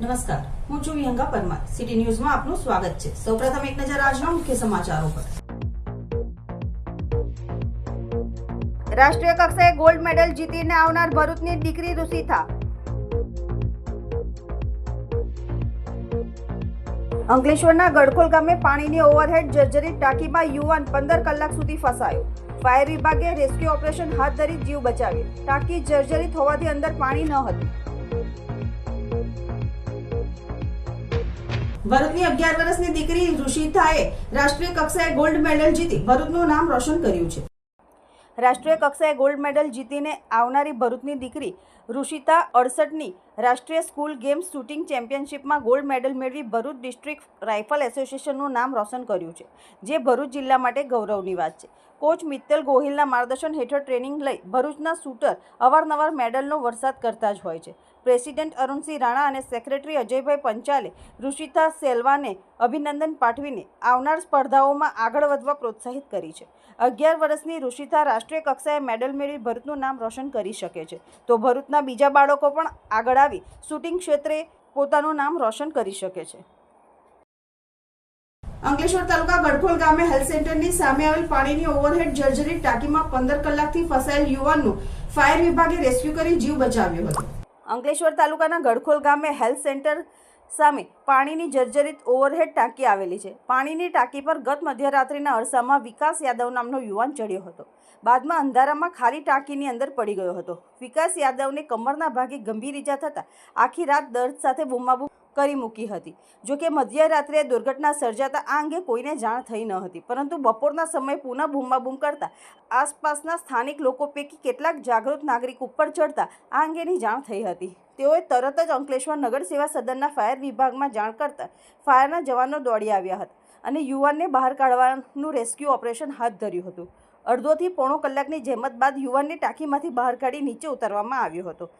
નમસ્કાર, હું છું વિહંગા પરમાર. સિટી ન્યૂઝમાં આપનું સ્વાગત છે. સૌપ્રથમ એક નજર આજના મુખ્ય સમાચારો પર. રાષ્ટ્રીય કક્ષાએ ગોલ્ડ મેડલ જીતીને આવનાર ભરૂચની દીકરી રુસિથા અંકલેશ્વરના ગડખોલ ગામે પાણીની ઓવરહેડ જર્જરિત ટાંકીમાં યુવાન પંદર કલાક સુધી ફસાયો. ફાયર વિભાગે રેસ્ક્યુ ઓપરેશન હાથ ધરી જીવ બચાવ્યો. ટાંકી જર્જરિત હોવાથી અંદર પાણી ન હતું. ભરૂચની અગિયાર વર્ષની દીકરી ઋષિતાએ રાષ્ટ્રીય કક્ષાએ ગોલ્ડ મેડલ જીતી ભરૂચનું નામ રોશન કર્યું છે. રાષ્ટ્રીય કક્ષાએ ગોલ્ડ મેડલ જીતીને આવનારી ભરૂચની દીકરી ઋષિતા અડસઠની રાષ્ટ્રીય સ્કૂલ ગેમ્સ શૂટિંગ ચેમ્પિયનશિપમાં ગોલ્ડ મેડલ મેળવી ભરૂચ ડિસ્ટ્રિક્ટ રાઇફલ એસોસિએશનનું નામ રોશન કર્યું છે, જે ભરૂચ જિલ્લા માટે ગૌરવની વાત છે. કોચ મિત્તલ ગોહિલના માર્ગદર્શન હેઠળ ટ્રેનિંગ લઈ ભરૂચના શૂટર અવારનવાર મેડલનો વરસાદ કરતા જ હોય છે. પ્રેસિડેન્ટ અરુણસિંહ રાણા અને સેક્રેટરી અજયભાઈ પંચાલે ઋષિતા સેલ્વાને અભિનંદન પાઠવીને આવનાર સ્પર્ધાઓમાં આગળ વધવા પ્રોત્સાહિત કરી છે. અગિયાર વર્ષની ઋષિતા રાષ્ટ્રીય કક્ષાએ મેડલ મેળવી ભરૂચનું નામ રોશન કરી શકે છે. તો ભરૂચના બીજા બાળકો પણ આગળ આવી શૂટિંગ ક્ષેત્રે પોતાનું નામ રોશન કરી શકે છે. અંકલેશ્વર તાલુકા ગડખોલ ગામે હેલ્થ સેન્ટરની સામે આવેલ પાણીની ઓવરહેડ જર્જરિત ટાંકીમાં પંદર કલાકથી ફસાયેલ યુવાનનું ફાયર વિભાગે રેસ્ક્યુ કરી જીવ બચાવ્યો હતો. અંકલેશ્વર તાલુકાના ગડખોલ ગામે હેલ્થ સેન્ટર સામે પાણીની જર્જરિત ઓવરહેડ ટાંકી આવેલી છે. પાણીની ટાંકી પર ગત મધ્યરાત્રિના અરસામાં વિકાસ યાદવ નામનો યુવાન ચડ્યો હતો. બાદમાં અંધારામાં ખાલી ટાંકીની અંદર પડી ગયો હતો. વિકાસ યાદવને કમરના ભાગે ગંભીર ઈજા થતાં આખી રાત દર્દ સાથે બૂમાબૂમ કરી મૂકી હતી. જો કે મધ્યરાત્રે દુર્ઘટના સર્જાતા આ અંગે કોઈને જાણ થઈ ન હતી. પરંતુ બપોરના સમયે પુનઃ બૂમાબૂમ કરતા આસપાસના સ્થાનિક લોકો પૈકી કેટલાક જાગૃત નાગરિક ઉપર ચડતા આ અંગેની જાણ થઈ હતી. તેઓએ તરત જ અંકલેશ્વર નગર સેવા સદનના ફાયર વિભાગમાં જાણ કરતા ફાયરના જવાનો દોડી આવ્યા હતા અને યુવાનને બહાર કાઢવાનું રેસ્ક્યુ ઓપરેશન હાથ ધર્યું હતું. અડધોથી પોણો કલાકની જહેમત બાદ યુવાનને ટાંકીમાંથી બહાર કાઢી નીચે ઉતારવામાં આવ્યો હતો.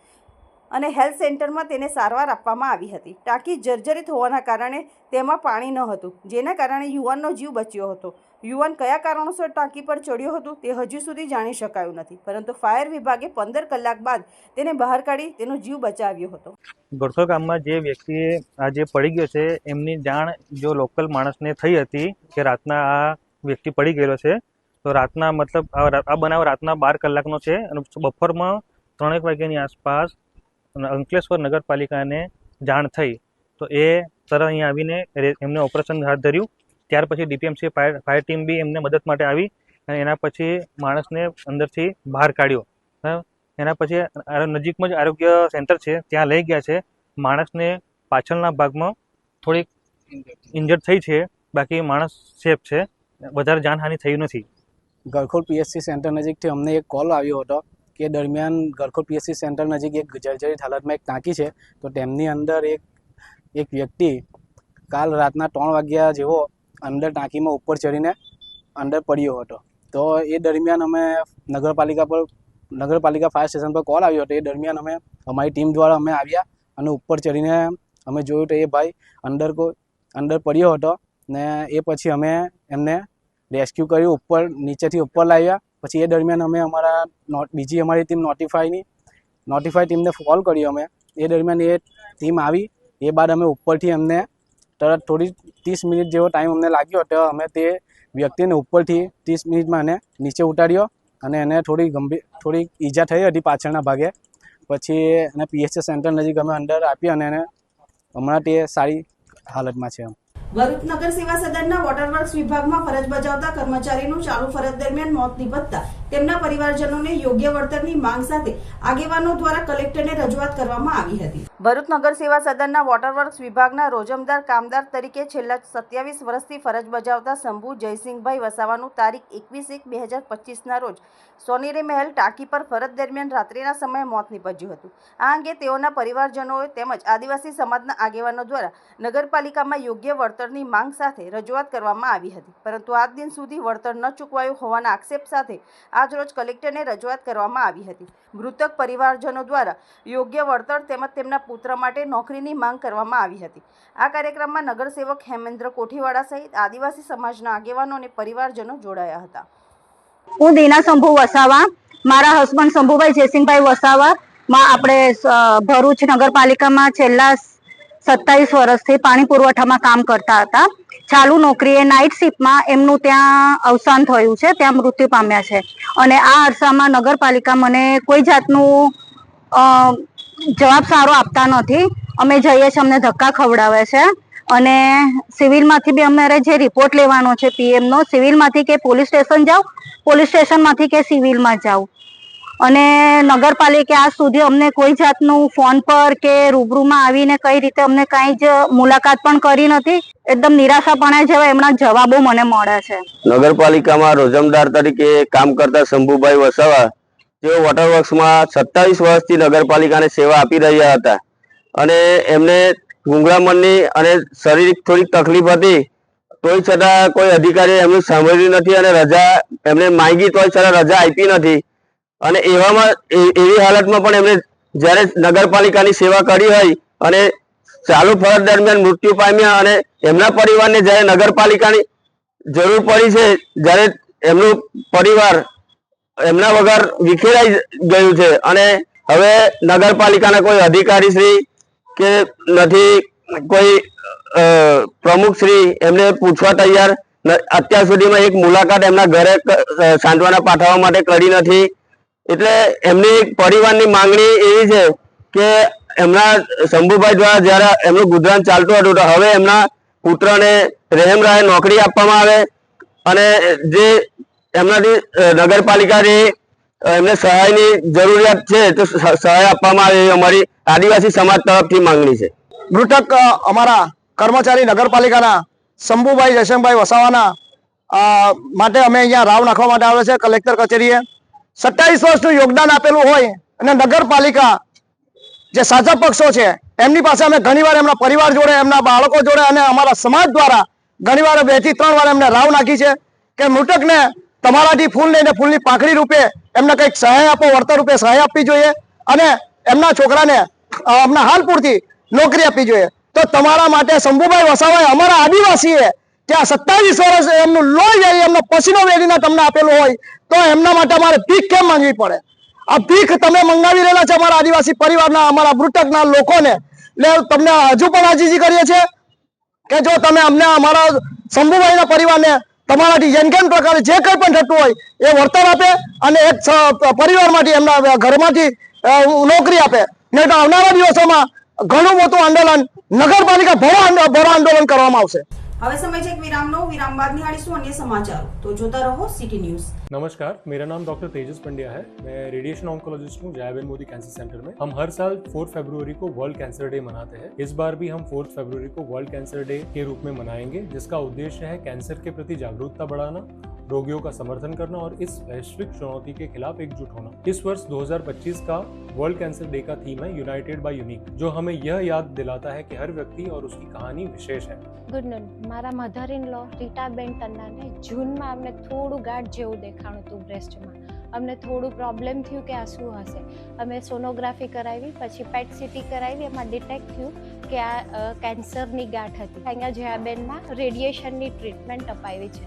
અને હેલ્થ સેન્ટરમાં તેને સારવાર આપવામાં આવી હતી. ટાંકી જર્જરિત હોવાના કારણે તેમાં પાણી ન હતું, જેના કારણે યુવાનનો જીવ બચ્યો હતો. યુવાન કયા કારણોસર ટાંકી પર ચડ્યો હતો તે હજુ સુધી જાણી શકાયું નથી, પરંતુ ફાયર વિભાગે પંદર કલાક બાદ તેને બહાર કાઢી તેનો જીવ બચાવ્યો હતો. ગોરસોલ ગામમાં જે વ્યક્તિએ આ જે પડી ગયો છે, એમની જાણ જો લોકલ માણસને થઈ હતી કે રાતના આ વ્યક્તિ પડી ગયેલો છે, તો રાતના મતલબ આ બનાવ રાતના બાર કલાકનો છે અને બપોરમાં ત્રણેક વાગ્યાની આસપાસ અંકલેશ્વર નગરપાલિકાને જાણ થઈ, તો એ તરત અહીંયા આવીને એમને ઓપરેશન હાથ ધર્યું. ત્યાર પછી ડીપીએમસી ફાયર ફાયર ટીમ બી એમને મદદ માટે આવી અને એના પછી માણસને અંદરથી બહાર કાઢ્યો. એના પછી નજીકમાં જ આરોગ્ય સેન્ટર છે, ત્યાં લઈ ગયા છે. માણસને પાછળના ભાગમાં થોડીક ઇન્જર્ડ થઈ છે, બાકી માણસ સેફ છે. વધારે જાનહાનિ થઈ નથી. ગરખોલ પીએસસી સેન્ટર નજીકથી અમને એક કોલ આવ્યો હતો. કે દરમિયાન ગરખોડ પીએસસી સેન્ટર નજીક એક જર્જરિત હાલતમાં એક ટાંકી છે, તો તેમની અંદર એક એક વ્યક્તિ કાલ રાતના ત્રણ વાગ્યા જેવો અંદર ટાંકીમાં ઉપર ચડીને અંદર પડ્યો હતો. તો એ દરમિયાન અમે નગરપાલિકા પર, નગરપાલિકા ફાયર સ્ટેશન પર કોલ આવ્યો હતો. એ દરમિયાન અમે, અમારી ટીમ દ્વારા અમે આવ્યા અને ઉપર ચડીને અમે જોયું તો એ ભાઈ અંદર કો અંદર પડ્યો હતો ને એ પછી અમે એમને રેસ્ક્યુ કર્યું, ઉપર, નીચેથી ઉપર લાવ્યા પછી એ દરમિયાન અમે અમારા બીજી અમારી ટીમ નોટિફાઈની નોટિફાઈ ટીમને કોલ કર્યો અમે. એ દરમિયાન એ ટીમ આવી. એ બાદ અમે ઉપરથી અમને તરત થોડી ત્રીસ મિનિટ જેવો ટાઈમ અમને લાગ્યો તો અમે તે વ્યક્તિને ઉપરથી ત્રીસ મિનિટમાં એને નીચે ઉતાર્યો અને એને થોડી ગંભીર, થોડી ઈજા થઈ હતી પાછળના ભાગે. પછી એને પીએચસી સેન્ટર નજીક અમે અંદર આપી અને એને હમણાં તે સારી હાલતમાં છે ભરૂચ નગર સેવા સદનના વોટરવર્ક્સ વિભાગમાં ફરજ બજાવતા કર્મચારીનું ચાલુ ફરજ દરમિયાન મોત નિપજતા તેમના પરિવારજનોને યોગ્ય વળતરની માંગ સાથે આગેવાનો દ્વારા કલેક્ટરને રજૂઆત કરવામાં આવી હતી. ભરૂચ નગર સેવા સદનના વોટરવર્ક્સ વિભાગના રોજમદાર કામદાર તરીકે છેલ્લા સત્યાવીસ વર્ષથી ફરજ બજાવતા શંભુ જયસિંહભાઈ વસાવાનું તારીખ એકવીસ એક બે હજાર પચીસના રોજ સોનેરી મહેલ ટાંકી પર ફરજ દરમિયાન રાત્રિના સમયે મોત નીપજ્યું હતું. આ અંગે તેઓના પરિવારજનોએ તેમજ આદિવાસી સમાજના આગેવાનો દ્વારા નગરપાલિકામાં યોગ્ય વળતરની માંગ સાથે રજૂઆત કરવામાં આવી હતી. પરંતુ આજ દિન સુધી વળતર ન ચૂકવાયું હોવાના આક્ષેપ સાથે આજરોજ કલેક્ટરને રજૂઆત કરવામાં આવી હતી. મૃતક પરિવારજનો દ્વારા યોગ્ય વળતર તેમજ તેમના પુત્ર માટે નોકરીની માંગ કરવામાં આવી હતી. આ કાર્યક્રમમાં નગરસેવક હેમેન્દ્ર કોઠીવાડા સહિત આદિવાસી સમાજના આગેવાનો અને પરિવારજનો જોડાયા હતા. હું દીના શંભુ વસાવા, મારા હસબન્ડ શંભુભાઈ જયસિંહભાઈ વસાવા, માં આપણે ભરૂચ નગરપાલિકામાં છેલ્લા સત્તાવીસ વર્ષથી પાણી પુરવઠામાં કામ કરતા હતા. ચાલુ નોકરીએ નાઇટ શિફ્ટમાં એમનું ત્યાં અવસાન થયું છે, ત્યાં મૃત્યુ પામ્યા છે. અને આ અરસામાં નગરપાલિકા મને કોઈ જાતનું જવાબ સારો આપતા નથી. અમે જઈએ છીએ, અમને ધક્કા ખવડાવે છે. અને સિવિલમાંથી બી અમારે જે રિપોર્ટ લેવાનો છે પીએમનો સિવિલમાંથી કે પોલીસ સ્ટેશન જાઓ, પોલીસ સ્ટેશનમાંથી કે સિવિલમાં જાઓ. અને નગરપાલિકા આજ સુધી અમને કોઈ જાતનું ફોન પર કે રૂબરૂમાં આવીને કઈ રીતે અમને કાંઈ જ મુલાકાત પણ કરી નથી. એકદમ નિરાશાપણા જેવા એમના જવાબો મને મળે છે. નગરપાલિકામાં રોજમદાર તરીકે કામ કરતા શંભુભાઈ વસાવા તેઓ વોટર વર્ક્સમાં સત્તાવીસ વર્ષથી નગરપાલિકાને સેવા આપી રહ્યા હતા. અને એમને ગુંગળામણની અને શારીરિક થોડીક તકલીફ હતી. તોય છતાં કોઈ અધિકારી એમનું સાંભળ્યું નથી અને રજા એમને માંગી તોય છતાં રજા આપી નથી. અને એવામાં એવી હાલતમાં પણ એમણે જ્યારે નગરપાલિકાની સેવા કરી હોય અને ચાલુ ફરજ દરમિયાન મૃત્યુ પામ્યા અને એમના પરિવારને જ્યારે નગરપાલિકાની જરૂર પડી છે, જ્યારે એમનું પરિવાર એમના વગર વિખેરાઈ ગયું છે અને હવે નગરપાલિકાના કોઈ અધિકારી શ્રી કે નથી, કોઈ પ્રમુખ શ્રી એમને પૂછવા તૈયાર અત્યાર સુધીમાં એક મુલાકાત એમના ઘરે સાંત્વના પાઠવવા માટે કરી નથી. એટલે એમની પરિવારની માંગણી એવી છે કે એમના શંભુભાઈ દ્વારા જ્યારે એમનું ગુજરાન ચાલતું હતું તો હવે એમના પુત્રને રહેમ રાહે નોકરી આપવામાં આવે અને જે એમનાથી નગરપાલિકાની એમને સહાયની જરૂરિયાત છે તો સહાય આપવામાં આવે એવી અમારી આદિવાસી સમાજ તરફથી માંગણી છે. મૃતક અમારા કર્મચારી નગરપાલિકાના શંભુભાઈ જયશંકભાઈ વસાવાના માટે અમે અહીંયા રાવ નાખવા માટે આવે છે, કલેક્ટર કચેરીએ. સત્તાવીસ વર્ષનું યોગદાન આપેલું હોય અને નગરપાલિકા જે સાચા પક્ષો છે, એમની પાસે અમે ઘણીવાર એમના પરિવાર જોડે, એમના બાળકો જોડે અને અમારા સમાજ દ્વારા ઘણીવાર બેથી ત્રણ વાર એમને રાવ નાખી છે કે મૃતકને તમારાથી ફૂલ લઈને ફૂલની પાંખડી રૂપે એમને કંઈક સહાય આપો, વળતર રૂપે સહાય આપવી જોઈએ અને એમના છોકરાને એમના હાલ પૂરતી નોકરી આપવી જોઈએ. તો તમારા માટે શંભુભાઈ વસાવાએ અમારા આદિવાસીએ ત્યાં સત્તાવીસ વર્ષ એમનું લોહી જાય એમનો પસીનો વેરીને તમને આપેલો હોય, તો એમના માટે અમારે ભીખ કેમ માંગવી પડે? આ ભીખ તમે મંગાવી રહેલા છે અમારા આદિવાસી પરિવારના, અમારા મૃતકના લોકોને. એટલે તમને હજુ પણ આજીજી કરીએ છીએ કે જો તમે અમને, અમારા શંભુભાઈના પરિવારને તમારાથી જેમ કેમ પ્રકારે જે કંઈ પણ થતું હોય, એ વળતર આપે અને એક પરિવારમાંથી એમના ઘરમાંથી નોકરી આપે. નહીં તો આવનારા દિવસોમાં ઘણું મોટું આંદોલન નગરપાલિકા ભરો ભરો આંદોલન કરવામાં આવશે. હવે સમય છે એક વિરામનો. વિરામ બાદ નિહાળીશું અન્ય સમાચારો. તો જોતા રહો સિટી ન્યૂઝ नमस्कार मेरा नाम डॉक्टर तेजस पंड्या है मैं रेडिएशन ऑन्कोलॉजिस्ट हूँ जयाबेन मोदी कैंसर सेंटर में हम हर साल 4 फरवरी को वर्ल्ड कैंसर डे मनाते हैं इस बार भी हम 4 फरवरी को वर्ल्ड कैंसर डे के रूप में मनाएंगे जिसका उद्देश्य है कैंसर के प्रति जागरूकता बढ़ाना रोगियों का समर्थन करना और इस वैश्विक चुनौती के खिलाफ एकजुट होना इस वर्ष 2025 का वर्ल्ड कैंसर डे का थीम है यूनाइटेड बाय यूनिक जो हमें यह याद दिलाता है कि हर व्यक्ति और उसकी कहानी विशेष है ગુડ નોન મારા મધર ઇન લો રીટાબેન ટન્નાને જૂનમાં અમને થોડું ગાંઠ જેવું દેખાણું હતું બ્રેસ્ટમાં. અમને થોડું પ્રોબ્લેમ થયું કે આ શું હશે? અમે સોનોગ્રાફી કરાવી, પછી પેટ સિટી કરાવી, એમાં ડિટેક્ટ થયું કે આ કેન્સરની ગાંઠ હતી. અહીંયા જયાબેનમાં રેડિયેશનની ટ્રીટમેન્ટ અપાવી છે.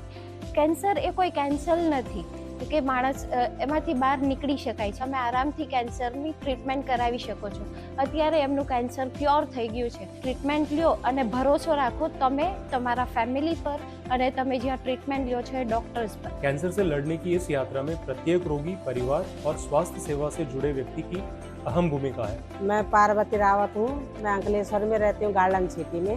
કેન્સર એ કોઈ કેન્સર નથી. કે માણસ અ, એમાંથી બહાર નીકળી શકાય છે તમે આરામથી કેન્સરની ટ્રીટમેન્ટ કરાવી શકો છો અત્યારે એમનું કેન્સર ક્યોર થઈ ગયું છે ટ્રીટમેન્ટ લ્યો અને ભરોસો રાખો તમે તમારા ફેમિલી પર અને તમે જ્યાં ટ્રીટમેન્ટ લ્યો છો એ ડૉક્ટર્સ પર कैंसर से लड़ने की इस यात्रा में प्रत्येक रोगी परिवार और स्वास्थ्य सेवा से जुड़े व्यक्ति की अहम भूमिका है मैं पार्वती रावत हूँ मैं अंकलेश्वर में रहती हूँ गार्डन सिटी में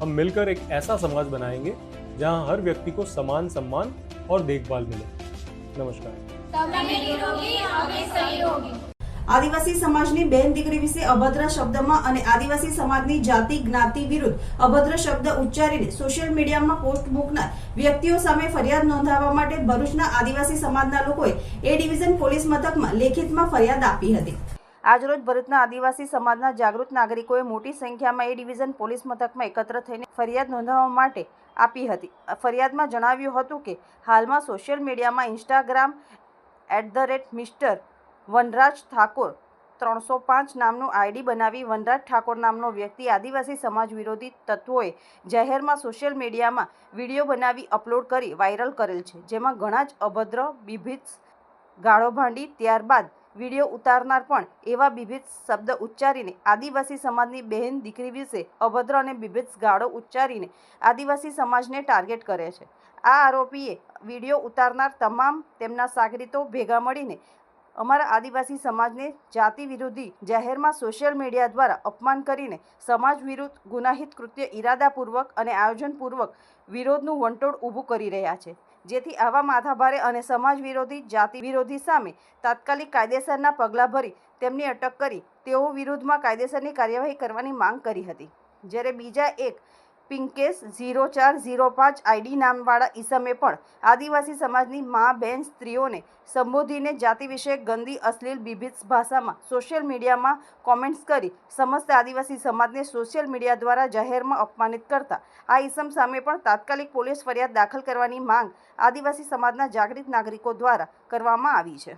हम मिलकर एक ऐसा समाज बनाएंगे जहां हर व्यक्ति को समान सम्मान और देखभाल मिले नमस्कार આદિવાસી સમાજની બહેન દીકરી વિશે અભદ્ર શબ્દમાં અને આદિવાસી સમાજની જાતિ જ્ઞાતિ વિરુદ્ધ અભદ્ર શબ્દ ઉચ્ચારીને સોશિયલ મીડિયામાં પોસ્ટ મૂકનાર વ્યક્તિઓ સામે ફરિયાદ નોંધાવવા માટે ભરૂચના આદિવાસી સમાજના લોકોએ એ ડિવિઝન પોલીસ મથકમાં લેખિતમાં ફરિયાદ આપી હતી આજરોજ ભરૂચના આદિવાસી સમાજના જાગૃત નાગરિકોએ મોટી સંખ્યામાં એ ડિવિઝન પોલીસ મથકમાં એકત્ર થઈને ફરિયાદ નોંધાવવા માટે આપી હતી. ફરિયાદમાં જણાવ્યું હતું કે, હાલમાં સોશિયલ મીડિયામાં Instagram at the rate mister Vanraj Thakor ત્રણસો પાંચ નામનું આઈડી બનાવી વનરાજ ઠાકોર નામનો વ્યક્તિ આદિવાસી સમાજ વિરોધી તત્વોએ જાહેરમાં સોશિયલ મીડિયામાં વીડિયો બનાવી અપલોડ કરી વાયરલ કરેલ છે, જેમાં ઘણા જ અભદ્ર, બીભિત્સ, ગાળો ભાંડી, ત્યારબાદ વીડિયો ઉતારનાર પણ એવા બીભિત શબ્દ ઉચ્ચારીને આદિવાસી સમાજની બહેન દીકરી વિશે અભદ્ર અને બીભિત ગાળો ઉચ્ચારીને આદિવાસી સમાજને ટાર્ગેટ કરે છે. આ આરોપીએ વીડિયો ઉતારનાર તમામ તેમના સાગરીતો ભેગા મળીને અમારા આદિવાસી સમાજને જાતિ વિરોધી જાહેરમાં સોશિયલ મીડિયા દ્વારા અપમાન કરીને સમાજ વિરુદ્ધ ગુનાહિત કૃત્ય ઈરાદાપૂર્વક અને આયોજનપૂર્વક વિરોધનું વંટોળ ઊભું કરી રહ્યા છે. જેથી આવા માથાભારે અને સમાજ વિરોધી જાતિ વિરોધી સામે તાત્કાલિક કાયદેસરના પગલાં ભરી તેમની અટક કરી તેઓ વિરુદ્ધમાં કાયદેસરની કાર્યવાહી કરવાની માંગ કરી હતી. જ્યારે બીજા એક પિંકેશ ઝીરો ચાર ઝીરો પાંચ આઈડી નામવાળા ઈસમે પણ આદિવાસી સમાજની મા, બહેન, સ્ત્રીઓને સંબોધીને જાતિ વિશે ગંદી, અશ્લીલ બીભિત ભાષામાં સોશિયલ મીડિયામાં કોમેન્ટ્સ કરી સમસ્ત આદિવાસી સમાજને સોશિયલ મીડિયા દ્વારા જાહેરમાં અપમાનિત કરતા. આ ઈસમ સામે પણ તાત્કાલિક પોલીસ ફરિયાદ દાખલ કરવાની માંગ આદિવાસી સમાજના જાગૃત નાગરિકો દ્વારા કરવામાં આવી છે.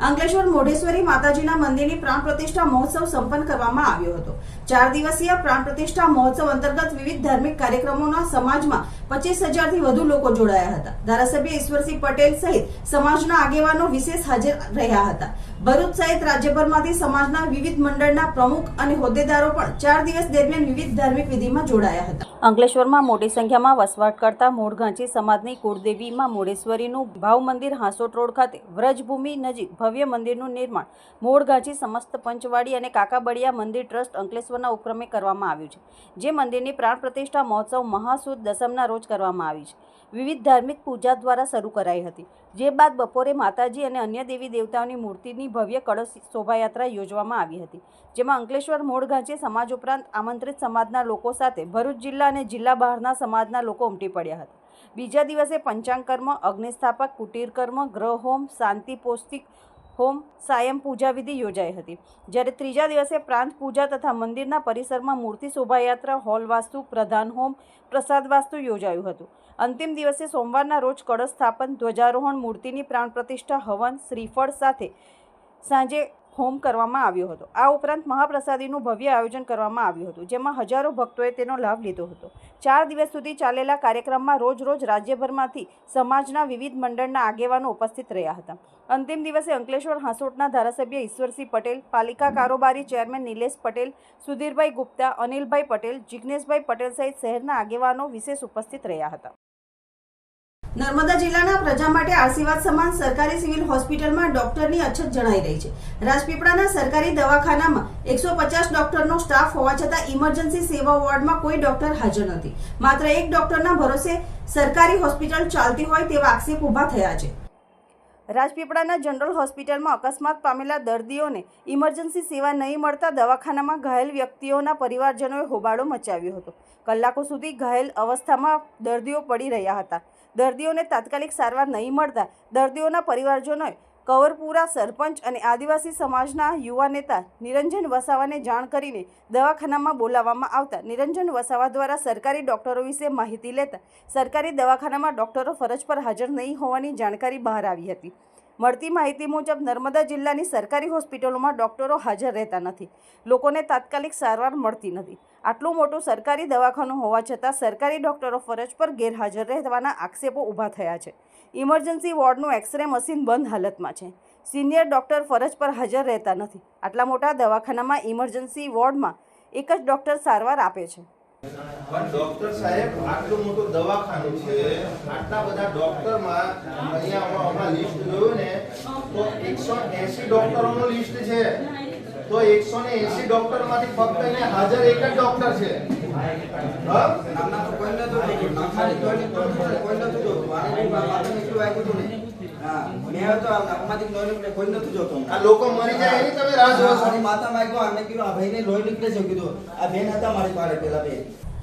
અંકલેશ્વર મોઢેશ્વરી માતાજીના મંદિરની પ્રાણ પ્રતિષ્ઠા મહોત્સવ સંપન્ન કરવામાં આવ્યો હતો. ચાર દિવસીય પ્રાણ પ્રતિષ્ઠા મહોત્સવ અંતર્ગત વિવિધ ધાર્મિક કાર્યક્રમોના સમાજમાં પચીસ હજારથી વધુ લોકો જોડાયા હતા. ધારાસભ્ય ઈશ્વરસિંહ પટેલ સહિત સમાજના આગેવાનો વિશેષ હાજર રહ્યા હતા. ભરૂચ સહિત રાજ્યભરમાંથી સમાજના વિવિધ મંડળના પ્રમુખ અને હોદ્દેદારો પણ ચાર દિવસ દરમિયાન વિવિધ ધાર્મિક વિધિમાં જોડાયા હતા. અંકલેશ્વરમાં મોટી સંખ્યામાં વસવાટ કરતા મૂળઘાંચી સમાજની કુળદેવીમાં મોડેશ્વરીનું ભાવ મંદિર હાંસોટ રોડ ખાતે વ્રજભૂમિ નજીક ભવ્ય મંદિરનું નિર્માણ મોડઘાંચી સમસ્ત પંચવાડી અને કાકાબડિયા મંદિર ટ્રસ્ટ અંકલેશ્વરના ઉપક્રમે કરવામાં આવ્યું છે, જે મંદિરની પ્રાણ પ્રતિષ્ઠા મહોત્સવ મહાસુદ દસમના રોજ કરવામાં આવી છે. વિવિધ ધાર્મિક પૂજા દ્વારા શરૂ કરાઈ હતી. જે બાદ બપોરે માતાજી અને અન્ય દેવી દેવતાઓની મૂર્તિની ભવ્ય કળશ શોભાયાત્રા યોજવામાં આવી હતી, જેમાં અંકલેશ્વર મોળઘાંચી સમાજ ઉપરાંત આમંત્રિત સમાજના લોકો સાથે ભરૂચ જિલ્લા અને જિલ્લા બહારના સમાજના લોકો ઉમટી પડ્યા હતા. બીજા દિવસે પંચાંગ કર્મ, અગ્નિસ્થાપક, કુટીર કર્મ, ગ્રહ હોમ, શાંતિ, પૌષ્ટિક હોમ સાયમ પૂજા વિધિ યોજાઈ હતી. જ્યારે ત્રીજા દિવસે પ્રાંત પૂજા તથા મંદિરના પરિસરમાં મૂર્તિ શોભાયાત્રા, હોલ વાસ્તુ, પ્રધાન હોમ, પ્રસાદ વાસ્તુ યોજાયું હતું. અંતિમ દિવસે સોમવારના રોજ કળશ સ્થાપન, ધ્વજારોહણ, મૂર્તિની પ્રાણ પ્રતિષ્ઠા, હવન, શ્રીફળ સાથે સાંજે હોમ કરવામાં આવ્યો હતો. આ ઉપરાંત મહાપ્રસાદીનું ભવ્ય આયોજન કરવામાં આવ્યું હતું, જેમાં હજારો ભક્તોએ તેનો લાભ લીધો હતો. ચાર દિવસ સુધી ચાલેલા કાર્યક્રમમાં રોજ રોજ રાજ્યભરમાંથી સમાજના વિવિધ મંડળના આગેવાનો ઉપસ્થિત રહ્યા હતા. અંતિમ દિવસે અંકલેશ્વર હાંસોટના ધારાસભ્ય ઈશ્વરસિંહ પટેલ, પાલિકા કારોબારી ચેરમેન નિલેશ પટેલ, સુધીરભાઈ ગુપ્તા, અનિલભાઈ પટેલ જિજ્ઞેશભાઈ પટેલ સહિત શહેરના આગેવાનો વિશેષ ઉપસ્થિત રહ્યા હતા. નર્મદા જિલ્લાના પ્રજા માટે આશીર્વાદ સમાન સરકારી સિવિલ હોસ્પિટલમાં ડોક્ટરની અછત જણાઈ રહી છે. રાજપીપળાના સરકારી દવાખાનામાં એકસો પચાસ ડોક્ટરનો સ્ટાફ હોવા છતાં ઇમરજન્સી સેવા વોર્ડમાં કોઈ ડોક્ટર હાજર નથી. માત્ર એક ડોક્ટરના ભરોસે સરકારી હોસ્પિટલ ચાલતી હોય તેવા આક્ષેપ ઊભા થયા છે. રાજપીપળાના જનરલ હોસ્પિટલમાં અકસ્માત પામેલા દર્દીઓને ઇમરજન્સી સેવા નહીં મળતા દવાખાનામાં ઘાયલ વ્યક્તિઓના પરિવારજનોએ હોબાળો મચાવ્યો હતો. કલાકો સુધી ઘાયલ અવસ્થામાં દર્દીઓ પડી રહ્યા હતા. દર્દીઓને તાત્કાલિક સારવાર નહીં મળતા દર્દીઓના પરિવારજનોએ કવરપુરા સરપંચ અને આદિવાસી સમાજના યુવા નેતા નિરંજન વસાવાને જાણ કરીને દવાખાનામાં બોલાવવામાં આવતા નિરંજન વસાવા દ્વારા સરકારી ડોક્ટરો વિશે માહિતી લેતા સરકારી દવાખાનામાં ડોક્ટરો ફરજ પર હાજર નહીં હોવાની જાણકારી બહાર આવી હતી. મળતી માહિતી મુજબ નર્મદા જિલ્લાની સરકારી હોસ્પિટલોમાં ડૉક્ટરો હાજર રહેતા નથી. લોકોને તાત્કાલિક સારવાર મળતી નથી. આટલું મોટું સરકારી દવાખાનું હોવા છતાં સરકારી ડૉક્ટરો ફરજ પર ગેરહાજર રહેવાના આક્ષેપો ઊભા થયા છે. ઇમરજન્સી વોર્ડનું એક્સરે મશીન બંધ હાલતમાં છે. સિનિયર ડૉક્ટર ફરજ પર હાજર રહેતા નથી. આટલા મોટા દવાખાનામાં ઇમરજન્સી વોર્ડમાં એક જ ડૉક્ટર સારવાર આપે છે. પણ ડોક્ટર સાહેબ, આટલું મોટું દવાખાનું છે, આટલા બધા ડોક્ટરમાં અહીંયા હમણાં લિસ્ટ જોયું ને, તો એકસો એસી ડોક્ટરોનું લિસ્ટ છે. તો એકસો ને એસી ડોક્ટરમાંથી ફક્ત અહીંયા હાજર એક જ ડોક્ટર છે? નામના તો કોઈ નતું કોઈ નતું નતું મારે એટલું આવ્યું હતું ને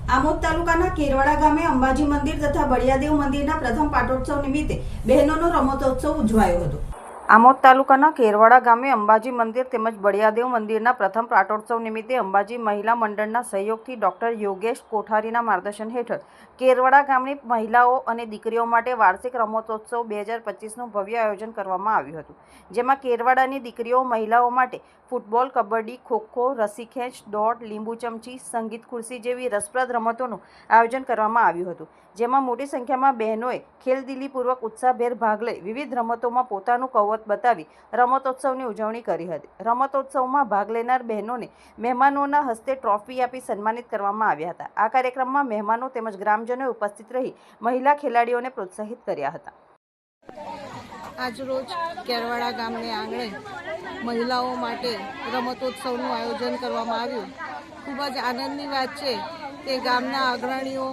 આમોદ તાલુકાના કેરવાડા ગામે અંબાજી મંદિર તથા બળિયાદેવ મંદિરના પ્રથમ પાટોત્સવ નિમિત્તે બહેનોનો રમતોત્સવ ઉજવાયો હતો. આમોદ તાલુકાના કેરવાડા ગામે અંબાજી મંદિર તેમજ બળિયાદેવ મંદિરના પ્રથમ પાટોત્સવ નિમિત્તે અંબાજી મહિલા મંડળના સહયોગથી ડોક્ટર યોગેશ કોઠારીના માર્ગદર્શન હેઠળ કેરવાડા ગામની મહિલાઓ અને દીકરીઓ માટે વાર્ષિક રમતોત્સવ બે હજાર પચીસનું ભવ્ય આયોજન કરવામાં આવ્યું હતું, જેમાં કેરવાડાની દીકરીઓ મહિલાઓ માટે ફૂટબોલ, કબડ્ડી, ખોખો, રસી ખેંચ, દોડ, લીંબુ ચમચી, સંગીત ખુરશી જેવી રસપ્રદ રમતોનું આયોજન કરવામાં આવ્યું હતું, જેમાં મોટી સંખ્યામાં બહેનોએ ખેલદિલીપૂર્વક ઉત્સાહભેર ભાગ લઈ વિવિધ રમતોમાં પોતાનું કૌવત બતાવી રમતોત્સવની ઉજવણી કરી હતી. રમતોત્સવમાં ભાગ લેનાર બહેનોને મહેમાનોના હસ્તે ટ્રોફી આપી સન્માનિત કરવામાં આવ્યા હતા. આ કાર્યક્રમમાં મહેમાનો તેમજ ગ્રામજનોએ ઉપસ્થિત રહી મહિલા ખેલાડીઓને પ્રોત્સાહિત કર્યા હતા. આજરોજ કેરવાડા ગામને આંગણે મહિલાઓ માટે રમતોત્સવનું આયોજન કરવામાં આવ્યું. ખૂબ જ આનંદની વાત છે કે ગામના અગ્રણીઓ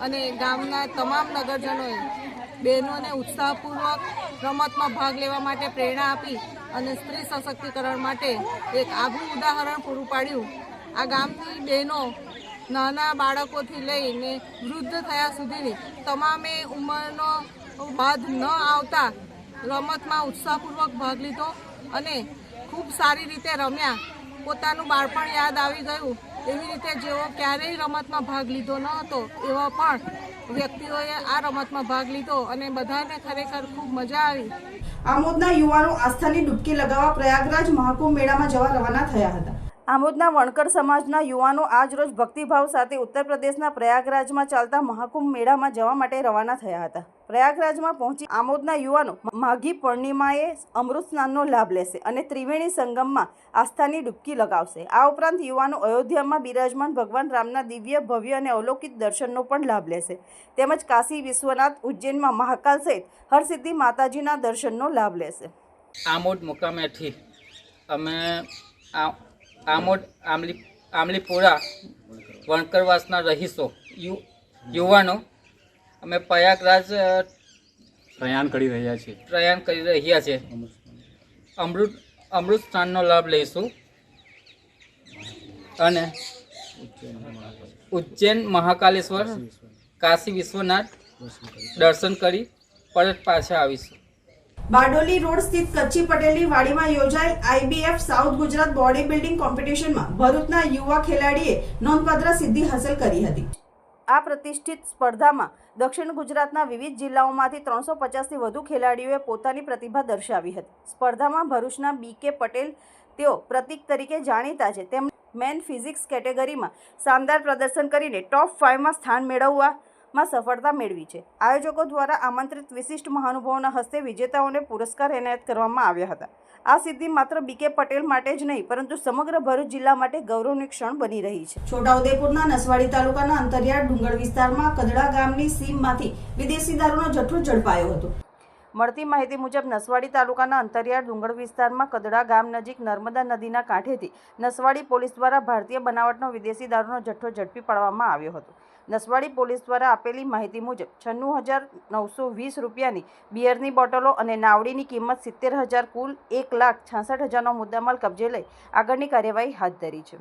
અને ગામના તમામ નગરજનોએ બહેનોને ઉત્સાહપૂર્વક રમતમાં ભાગ લેવા માટે પ્રેરણા આપી અને સ્ત્રી સશક્તિકરણ માટે એક આગવું ઉદાહરણ પૂરું પાડ્યું. આ ગામની બહેનો નાના બાળકોથી લઈને વૃદ્ધ થયા સુધીની તમામે ઉંમરનો બાદ ન આવતા રમતમાં ઉત્સાહપૂર્વક ભાગ લીધો અને ખૂબ સારી રીતે રમ્યા. પોતાનું બાળપણ યાદ આવી ગયું. એવી રીતે જેઓ ક્યારેય રમતમાં ભાગ લીધો ન હતો, એવા પણ વ્યક્તિઓએ આ રમતમાં ભાગ લીધો અને બધાને ખરેખર ખૂબ મજા આવી. આમોદના યુવાનો આસ્થાની ડૂબકી લગાવવા પ્રયાગરાજ મહાકુંભ મેળામાં જવા રવાના થયા હતા. આમોદના વણકર સમાજના યુવાનો આજરોજ ભક્તિભાવ સાથે ઉત્તર પ્રદેશના પ્રયાગરાજમાં ચાલતા મહાકુંભ મેળામાં જવા માટે રવાના થયા હતા. પ્રયાગરાજમાં પહોંચી આમોદના યુવાનો માઘી પૂર્ણિમાએ અમૃત સ્નાનનો લાભ લેશે અને ત્રિવેણી સંગમમાં આસ્થાની ડૂબકી લગાવશે. આ ઉપરાંત યુવાનો અયોધ્યામાં બિરાજમાન ભગવાન રામના દિવ્ય, ભવ્ય અને અવલોકિત દર્શનનો પણ લાભ લેશે. તેમજ કાશી વિશ્વનાથ ઉજ્જૈનમાં મહાકાલ સહિત હરસિદ્ધિ માતાજીના દર્શનનો લાભ લેશે. આમોદ મુકામેથી અમે આ- આમોદ આમલી આમલીપુરા વણકરવાસના રહીશો યુ યુવાનો અમે પ્રયાગરાજ પ્રયાણ કરી રહ્યા છીએ. પ્રયાણ કરી રહ્યા છે અમૃત અમૃત સ્થાનનો લાભ લઈશું. અને ઉજ્જૈન મહાકાલેશ્વર કાશી વિશ્વનાથ દર્શન કરી પરત પાછા આવીશું. બારડોલી રોડ સ્થિત કચ્છી પટેલની વાડીમાં યોજાયેલ IBF south Gujarat body building કોમ્પિટિશનમાં ભરૂચના યુવા ખેલાડીએ નોંધપાત્ર સિદ્ધિ હાંસલ કરી હતી. આ પ્રતિષ્ઠિત સ્પર્ધામાં દક્ષિણ ગુજરાતના વિવિધ જિલ્લાઓમાંથી ત્રણસો પચાસથી વધુ ખેલાડીઓએ પોતાની પ્રતિભા દર્શાવી હતી. સ્પર્ધામાં ભરૂચના બી કે પટેલ તેઓ પ્રતિક તરીકે જાણીતા છે. તેમણે મેન ફિઝિક્સ કેટેગરીમાં શાનદાર પ્રદર્શન કરીને ટોપ ફાઇવમાં સ્થાન મેળવવામાં સફળતા મેળવી છે. આયોજકો દ્વારા આમંત્રિત વિશિષ્ટ મહાનુભાવોના હસ્તે વિજેતાઓને પુરસ્કાર એનાયત કરવામાં આવ્યા હતા. આ સિદ્ધિ માત્ર બીકે પટેલ માટે જ નહીં પરંતુ સમગ્ર ભરૂચ જિલ્લા માટે ગૌરવની ક્ષણ બની રહી છે. છોટાઉદેપુરના નસવાડી તાલુકાના અંતરિયાળ ડુંગર વિસ્તારમાં કદડા ગામની સીમમાંથી વિદેશી દારૂનો જથ્થો ઝડપાયો હતો. મળતી માહિતી મુજબ નસવાડી તાલુકાના અંતરિયાળ ડુંગર વિસ્તારમાં કદડા ગામ નજીક નર્મદા નદીના કાંઠેથી નસવાડી પોલીસ દ્વારા ભારતીય બનાવટનો વિદેશી દારૂનો જથ્થો ઝડપી પાડવામાં આવ્યો હતો. નસવાડી પોલીસ દ્વારા આપેલી માહિતી મુજબ છન્નું હજાર નવસો વીસ રૂપિયાની બિયરની બોટલો અને નાવડીની કિંમત સિત્તેર હજાર કુલ એક લાખ છાસઠ હજારનો મુદ્દામાલ કબજે લઈ આગળની કાર્યવાહી હાથ ધરી છે.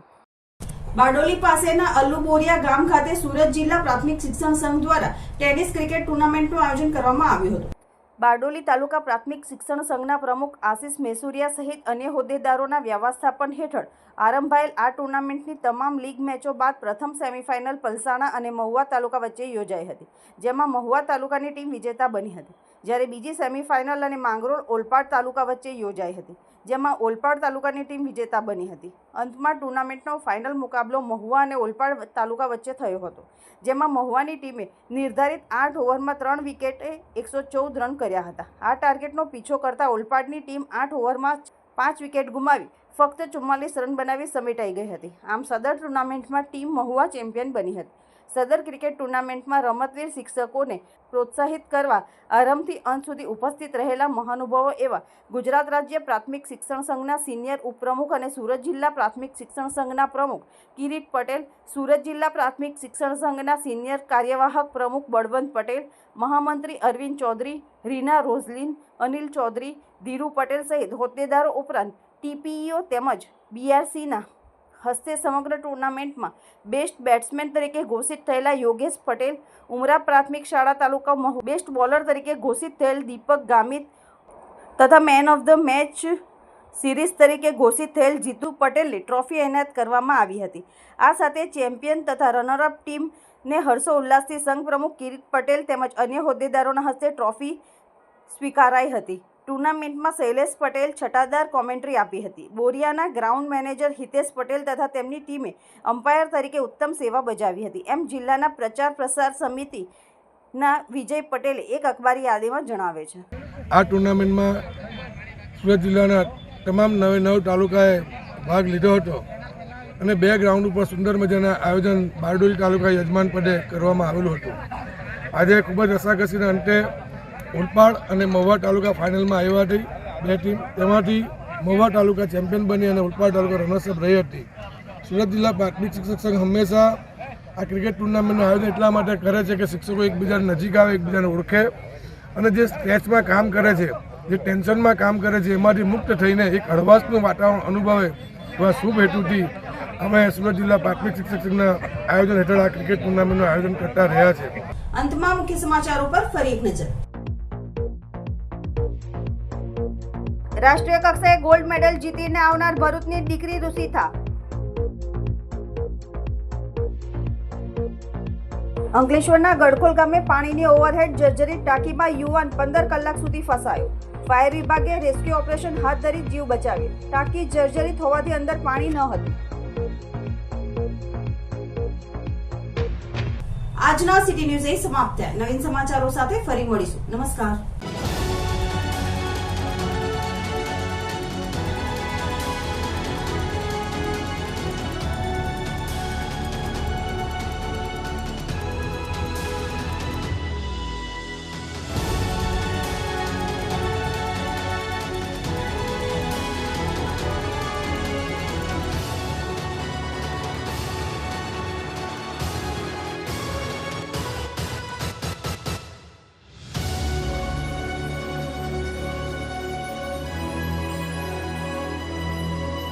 બારડોલી પાસેના અલ્લુબોરિયા ગામ ખાતે સુરત જિલ્લા પ્રાથમિક શિક્ષણ સંઘ દ્વારા ટેનિસ ક્રિકેટ ટુર્નામેન્ટનું આયોજન કરવામાં આવ્યું હતું. બારડોલી તાલુકા પ્રાથમિક શિક્ષણ સંઘના પ્રમુખ આશિષ મેસુરિયા સહિત અન્ય હોદ્દેદારોના વ્યવસ્થાપન હેઠળ આરંભાયેલ આ ટુર્નામેન્ટની તમામ લીગ મેચો બાદ પ્રથમ સેમીફાઇનલ પલસાણા અને મહુવા તાલુકા વચ્ચે યોજાઈ હતી, જેમાં મહુવા તાલુકાની ટીમ વિજેતા બની હતી. જ્યારે બીજી સેમીફાઇનલ અને માંગરોળ ઓલપાડ તાલુકા વચ્ચે યોજાઈ હતી. જેમાં ઓલપાડ તાલુકાની ટીમ વિજેતા બની હતી. અંતમાં ટુર્નામેન્ટનો ફાઇનલ મુકાબલો મહુવા અને ઓલપાડ તાલુકા વચ્ચે થયો હતો, જેમાં મહુવાની ટીમે નિર્ધારિત આઠ ઓવરમાં ત્રણ વિકેટે એકસો ચૌદ રન કર્યા હતા. આ ટાર્ગેટનો પીછો કરતા ઓલપાડની ટીમ આઠ ઓવરમાં પાંચ વિકેટ ગુમાવી, ફક્ત ચુમ્માલીસ રન બનાવી સમેટાઈ ગઈ હતી. આમ, સદર ટુર્નામેન્ટમાં ટીમ મહુવા ચેમ્પિયન બની હતી. સદર ક્રિકેટ ટુર્નામેન્ટમાં રમતવીર શિક્ષકોને પ્રોત્સાહિત કરવા આરંભથી અંત સુધી ઉપસ્થિત રહેલા મહાનુભાવો એવા ગુજરાત રાજ્ય પ્રાથમિક શિક્ષણ સંઘના સિનિયર ઉપપ્રમુખ અને સુરત જિલ્લા પ્રાથમિક શિક્ષણ સંઘના પ્રમુખ કિરીટ પટેલ, સુરત જિલ્લા પ્રાથમિક શિક્ષણ સંઘના સિનિયર કાર્યવાહક પ્રમુખ બળવંત પટેલ, મહામંત્રી અરવિંદ ચૌધરી, રીના રોઝલિન, અનિલ ચૌધરી, ધીરુ પટેલ સહિત હોદ્દેદારો ઉપરાંત ટીપીઈઓ તેમજ બીઆરસીના હસ્તે સમગ્ર ટુર્નામેન્ટમાં બેસ્ટ બેટ્સમેન તરીકે ઘોષિત થયેલા યોગેશ પટેલ, ઉમરા પ્રાથમિક શાળા તાલુકા બેસ્ટ બોલર તરીકે ઘોષિત થયેલ દીપક ગામિત તથા man of the match series તરીકે ઘોષિત થયેલ જીતુ પટેલને ટ્રોફી એનાયત કરવામાં આવી હતી. આ સાથે ચેમ્પિયન તથા રનરઅપ ટીમને હર્ષો ઉલ્લાસથી સંઘ પ્રમુખ કિરીટ પટેલ તેમજ અન્ય હોદ્દેદારોના હસ્તે ટ્રોફી સ્વીકારાઈ હતી. ટુર્નામેન્ટમાં શૈલેષ પટેલ છટાદાર કોમેન્ટ્રી આપી હતી. બોરિયાના ગ્રાઉન્ડ મેનેજર હિતેશ પટેલ તથા તેમની ટીમે અમ્પાયર તરીકે ઉત્તમ સેવા બજાવી હતી. એમ જિલ્લાના પ્રચાર પ્રસાર સમિતિના વિજય પટેલે એક અખબારી યાદીમાં જણાવે છે. આ ટુર્નામેન્ટમાં સુરત જિલ્લાના તમામ નવે નવ તાલુકાએ ભાગ લીધો હતો અને બે ગ્રાઉન્ડ ઉપર સુંદર મજાના આયોજન બારડોલી તાલુકા યજમાન પદે કરવામાં આવેલું હતું. આજે ખૂબ જ રસાકસીના અંતે ઓલપાડ અને મહુવા તાલુકા ફાઇનલમાં આવ્યા હતી. બે ટીમ તેમાંથી મહુવા તાલુકા ચેમ્પિયન બની અને ઓલપાડ તાલુકા રનર્સઅપ રહી હતી. સુરત જિલ્લા પ્રાથમિક શિક્ષક સંઘ હંમેશા આ ક્રિકેટ ટુર્નામેન્ટનું આયોજન એટલા માટે કરે છે કે શિક્ષકો એકબીજાને નજીક આવે, એકબીજાને ઓળખે અને જે સ્ટ્રેચમાં કામ કરે છે, જે ટેન્શનમાં કામ કરે છે, એમાંથી મુક્ત થઈને એક હળવાશનું વાતાવરણ અનુભવે એવા શુભ હેતુથી અમે સુરત જિલ્લા પ્રાથમિક શિક્ષક સંઘના આયોજન હેઠળ આ ક્રિકેટ ટુર્નામેન્ટનું આયોજન કરતા રહ્યા છે. અંતમાં મુખ્ય સમાચારો પર ફરી એક નજર. રાષ્ટ્રીય કક્ષાએ ગોલ્ડ મેડલ જીતીને આવનાર ભરૂચની દીકરી રુસિથા અંકલેશ્વરના ગડખોલ ગામે પાણીની ઓવરહેડ જર્જરિત ટાંકીમાં યુવાન પંદર કલાક સુધી ફસાયો. ફાયર વિભાગે રેસ્ક્યુ ઓપરેશન હાથ ધરી જીવ બચાવ્યો. ટાંકી જર્જરિત હોવાથી અંદર પાણી ન હતું. આજના સિટી ન્યૂઝ એ સમાપ્ત થયા. નવીન સમાચારો સાથે ફરી મળીશું. નમસ્કાર.